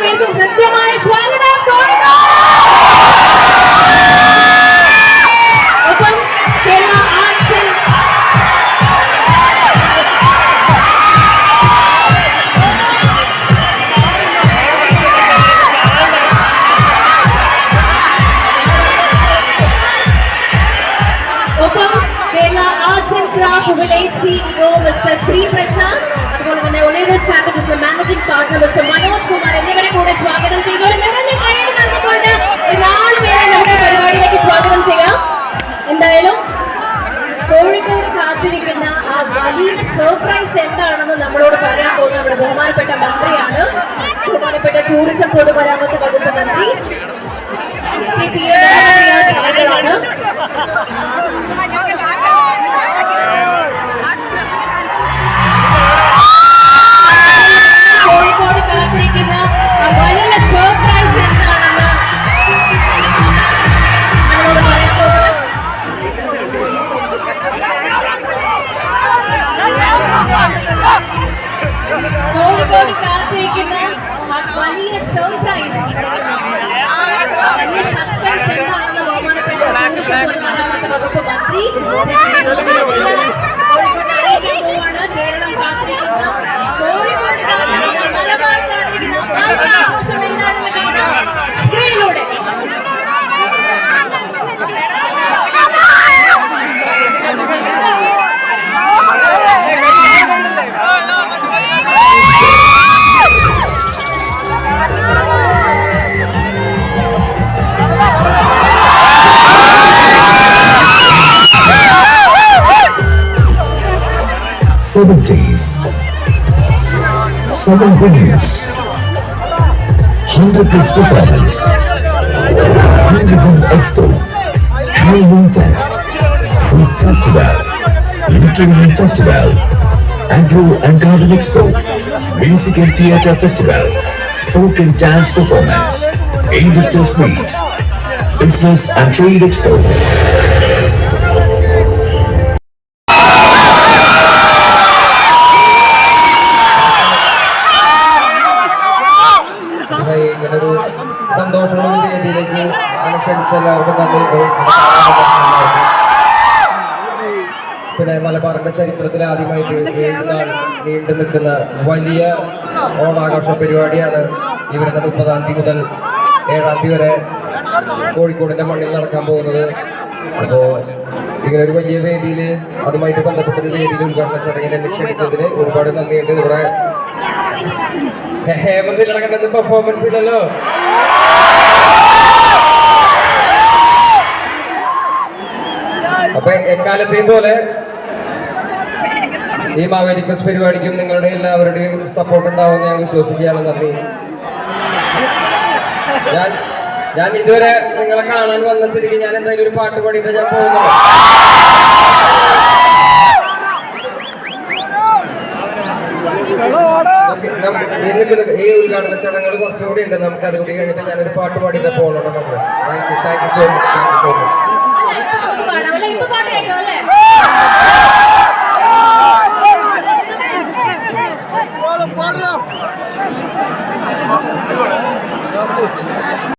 വേണ്ടി കൃത്യമായ സ്വാഗതം ബഹുമാനപ്പെട്ട മന്ത്രിയാണ്. ബഹുമാനപ്പെട്ട ടൂറിസം പൊതുമരാമത്ത് വകുപ്പ് മന്ത്രി. C P A Oh, Seven venues, hundred plus performance, tourism expo, Halloween fest, food festival, literary festival, agro and garden expo, music and theatre festival, folk and dance performance, investors meet, business and trade expo. ആണ് ക്ഷണിച്ച എല്ലാവർക്കും നന്ദിയുണ്ട് പിന്നെ മലബാറിന്റെ ചരിത്രത്തിൽ ആദ്യമായിട്ട് ഏഴ് നാൾ നീണ്ടു നിൽക്കുന്ന വലിയ ഓണാഘോഷ പരിപാടിയാണ് ഇവരുടെ മുപ്പതാം തീയതി മുതൽ ഏഴാം തീയതി വരെ കോഴിക്കോടിന്റെ മണ്ണിൽ നടക്കാൻ പോകുന്നത്. അപ്പോ ഇങ്ങനെ ഒരു വലിയ വേദിയിൽ അതുമായിട്ട് ബന്ധപ്പെട്ട ഒരു വേദിയിൽ ഉദ്ഘാടന ചടങ്ങിൽ എന്നെ ക്ഷണിച്ചതിന് ഒരുപാട് നന്ദിയുണ്ട്. ഇവിടെ ഹേമന്ത് നടക്കേണ്ടത് പെർഫോമൻസ് ഇല്ലല്ലോ. എക്കാലത്തെയും പോലെ ഈ മാവേലിക്കസ് പരിപാടിക്കും നിങ്ങളുടെ എല്ലാവരുടെയും സപ്പോർട്ട് ഉണ്ടാവുമെന്ന് ഞാൻ വിശ്വസിക്കുകയാണ്. നന്ദി. ഞാൻ ഞാൻ ഇതുവരെ നിങ്ങളെ കാണാൻ വന്ന സ്ഥിതിക്ക് ഞാൻ എന്തായാലും ഒരു പാട്ട് പാടിയിട്ട് ഞാൻ പോകുന്നുണ്ട് ഈ ഉദ്ഘാടന ചടങ്ങുകൾ കുറച്ചുകൂടി ഉണ്ട്. നമുക്ക് അതുകൂടി കഴിഞ്ഞിട്ട് ഞാനൊരു പാട്ട് പാടിയിട്ട് പോകണം. Thank you thank you so much thank you so much നമുക്ക് പാടാം